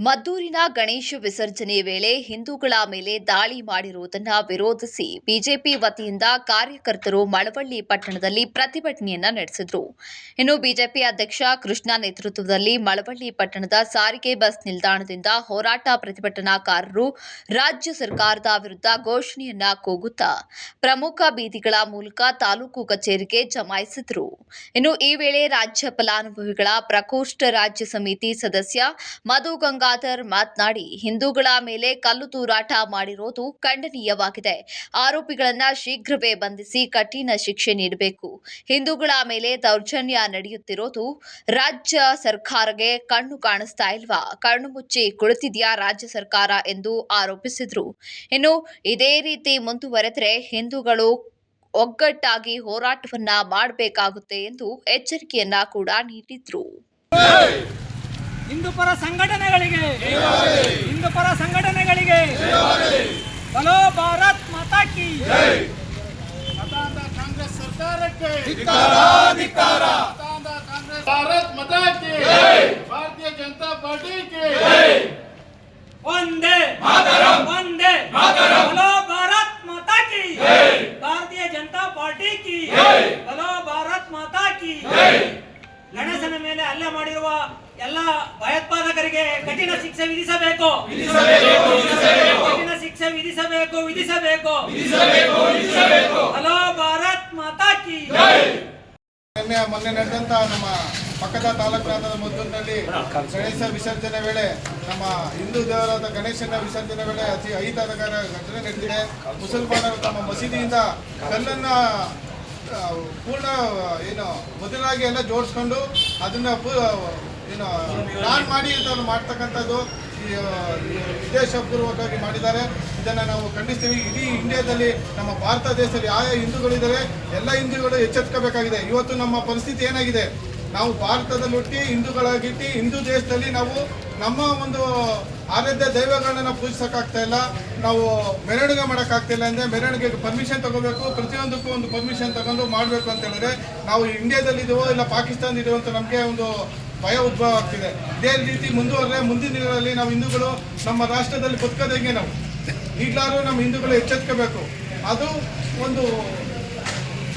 ಮದ್ದೂರಿನ ಗಣೇಶ ವಿಸರ್ಜನೆ ವೇಳೆ ಹಿಂದೂಗಳ ಮೇಲೆ ದಾಳಿ ಮಾಡಿರುವುದನ್ನು ವಿರೋಧಿಸಿ ಬಿಜೆಪಿ ವತಿಯಿಂದ ಕಾರ್ಯಕರ್ತರು ಮಳವಳ್ಳಿ ಪಟ್ಟಣದಲ್ಲಿ ಪ್ರತಿಭಟನೆಯನ್ನ ನಡೆಸಿದರು. ಇನ್ನು ಬಿಜೆಪಿ ಅಧ್ಯಕ್ಷ ಕೃಷ್ಣ ನೇತೃತ್ವದಲ್ಲಿ ಮಳವಳ್ಳಿ ಪಟ್ಟಣದ ಸಾರಿಗೆ ಬಸ್ ನಿಲ್ದಾಣದಿಂದ ಹೋರಾಟ ಪ್ರತಿಭಟನಾಕಾರರು ರಾಜ್ಯ ಸರ್ಕಾರದ ವಿರುದ್ಧ ಘೋಷಣೆಯನ್ನ ಕೂಗುತ್ತಾ ಪ್ರಮುಖ ಬೀದಿಗಳ ಮೂಲಕ ತಾಲೂಕು ಕಚೇರಿಗೆ ಜಮಾಯಿಸಿದರು. ಇನ್ನು ಈ ವೇಳೆ ರಾಜ್ಯ ಫಲಾನುಭವಿಗಳ ಪ್ರಕೋಷ್ಠ ರಾಜ್ಯ ಸಮಿತಿ ಸದಸ್ಯ ಮಧು ಗಂಗಾಧರ್ ಮಾತನಾಡಿ, ಹಿಂದೂಗಳ ಮೇಲೆ ಕಲ್ಲು ತೂರಾಟ ಮಾಡಿರೋದು ಖಂಡನೀಯವಾಗಿದೆ. ಆರೋಪಿಗಳನ್ನು ಶೀಘ್ರವೇ ಬಂಧಿಸಿ ಕಠಿಣ ಶಿಕ್ಷೆ ನೀಡಬೇಕು. ಹಿಂದೂಗಳ ಮೇಲೆ ದೌರ್ಜನ್ಯ ನಡೆಯುತ್ತಿರೋದು ರಾಜ್ಯ ಸರ್ಕಾರಕ್ಕೆ ಕಣ್ಣು ಕಾಣಿಸ್ತಾ ಇಲ್ವಾ? ಕಣ್ಣು ಮುಚ್ಚಿ ಕುಳಿತಿದೆಯಾ ರಾಜ್ಯ ಸರ್ಕಾರ ಎಂದು ಆರೋಪಿಸಿದರು. ಇನ್ನು ಇದೇ ರೀತಿ ಮುಂದುವರೆದರೆ ಹಿಂದೂಗಳು ಒಗ್ಗಟ್ಟಾಗಿ ಹೋರಾಟವನ್ನ ಮಾಡಬೇಕಾಗುತ್ತೆ ಎಂದು ಎಚ್ಚರಿಕೆಯನ್ನ ಕೂಡ ನೀಡಿದ್ರು. ಹಿಂದೂ ಪರ ಸಂಘಟನೆಗಳಿಗೆ. ಹಿಂದೂ ಪರ ಸಂಘಟನೆಗಳಿಗೆ. ಬಲೋ ಭಾರತ್ ಮಾತಾ ಕಿ ಮತಾಂಧ ಕಾಂಗ್ರೆಸ್ ಸರ್ಕಾರಕ್ಕೆ. ಮತಾಂಧ ಕಾಂಗ್ರೆಸ್ ಭಾರತ್ ಮತಾ ಕಿ ಭಾರತೀಯ ಜನತಾ ಪಾರ್ಟಿ ಕಿ ಒಂದೇ ಒಂದೇ ಬಲೋ ಭಾರತ್ ಮಾತಾ ಕಿ ಭಾರತೀಯ ಜನತಾ ಪಾರ್ಟಿ ಕಿ ಬಲೋ ಭಾರತ್ ಮಾತಾ ಕಿ ಗಣೇಶನ ಮೇಲೆ ಹಲ್ಲೆ ಮಾಡಿರುವ ಎಲ್ಲ ಭಯೋತ್ಪಾದಕರಿಗೆ ಕಠಿಣ ಶಿಕ್ಷೆ ವಿಧಿಸಬೇಕು. ಕಠಿಣ ಶಿಕ್ಷೆ ವಿಧಿಸಬೇಕು ವಿಧಿಸಬೇಕು. ಹಲೋ ಭಾರತ್ ಮಾತಾ ಕಿ ನಿನ್ನೆ ಮೊನ್ನೆ ನಡೆದಂತ ನಮ್ಮ ಪಕ್ಕದ ತಾಲೂಕಿನಾದ ಮದ್ದೂರಿನಲ್ಲಿ ಗಣೇಶ ವಿಸರ್ಜನೆ ವೇಳೆ ನಮ್ಮ ಹಿಂದೂ ದೇವರಾದ ಗಣೇಶನ ವಿಸರ್ಜನೆ ವೇಳೆ ಅತಿ ಅಹಿತಕರ ಘಟನೆ ನಡೆದಿದೆ. ಮುಸಲ್ಮಾನರು ತಮ್ಮ ಮಸೀದಿಯಿಂದ ಕಲ್ಲನ್ನ ಪೂರ್ಣ, ಏನು ಮೊದಲಾಗಿ ಎಲ್ಲ ಜೋಡಿಸ್ಕೊಂಡು ಅದನ್ನ ಏನು ಪ್ಲಾನ್ ಮಾಡಿ ಇದನ್ನು ಮಾಡ್ತಕ್ಕಂಥದ್ದು ಉದ್ದೇಶಪೂರ್ವಕವಾಗಿ ಮಾಡಿದ್ದಾರೆ. ಇದನ್ನು ನಾವು ಖಂಡಿಸ್ತೀವಿ. ಇಡೀ ಇಂಡಿಯಾದಲ್ಲಿ, ನಮ್ಮ ಭಾರತ ದೇಶದಲ್ಲಿ ಯಾವ ಹಿಂದೂಗಳಿದ್ದಾರೆ, ಎಲ್ಲ ಹಿಂದೂಗಳು ಎಚ್ಚೆತ್ಕೋಬೇಕಾಗಿದೆ. ಇವತ್ತು ನಮ್ಮ ಪರಿಸ್ಥಿತಿ ಏನಾಗಿದೆ? ನಾವು ಭಾರತದಲ್ಲಿ ಹುಟ್ಟಿ ಹಿಂದೂಗಳಾಗಿಟ್ಟು ಹಿಂದೂ ದೇಶದಲ್ಲಿ ನಾವು ನಮ್ಮ ಒಂದು ಆರಾಧ್ಯ ದೈವಗಳನ್ನ ಪೂಜಿಸೋಕ್ಕಾಗ್ತಾ ಇಲ್ಲ. ನಾವು ಮೆರವಣಿಗೆ ಮಾಡೋಕ್ಕಾಗ್ತಿಲ್ಲ ಅಂದರೆ ಮೆರವಣಿಗೆಗೆ ಪರ್ಮಿಷನ್ ತಗೋಬೇಕು, ಪ್ರತಿಯೊಂದಕ್ಕೂ ಒಂದು ಪರ್ಮಿಷನ್ ತಗೊಂಡು ಮಾಡಬೇಕು ಅಂತ ಹೇಳಿದ್ರೆ ನಾವು ಇಂಡಿಯಾದಲ್ಲಿ ಇದೀವೋ ಇಲ್ಲ ಪಾಕಿಸ್ತಾನದಲ್ಲಿ ಅಂತ ನಮಗೆ ಒಂದು ಭಯ ಉದ್ಭವ ಆಗ್ತಿದೆ ಇದೇ ರೀತಿ ಮುಂದುವರೆದ್ರೆ ಮುಂದಿನ ದಿನಗಳಲ್ಲಿ ನಾವು ಹಿಂದೂಗಳು ನಮ್ಮ ರಾಷ್ಟ್ರದಲ್ಲಿ ಬದುಕೋದಂಗೆ ನಾವು? ಈಗಲಾದ್ರೂ ನಮ್ಮ ಹಿಂದೂಗಳು ಎಚ್ಚೆತ್ಕೋಬೇಕು. ಅದು ಒಂದು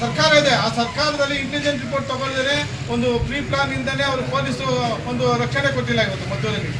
ಸರ್ಕಾರ ಇದೆ. ಆ ಸರ್ಕಾರದಲ್ಲಿ ಇಂಟೆಲಿಜೆನ್ಸ್ ರಿಪೋರ್ಟ್ ತಗೊಳ್ದೇನೆ ಒಂದು ಪ್ರೀ ಪ್ಲಾನ್ ಇಂದಲೇ ಅವರು ಪೊಲೀಸರು ಒಂದು ರಕ್ಷಣೆ ಕೊಟ್ಟಿಲ್ಲ ಇವತ್ತು ಮದ್ದೂರಲ್ಲಿ.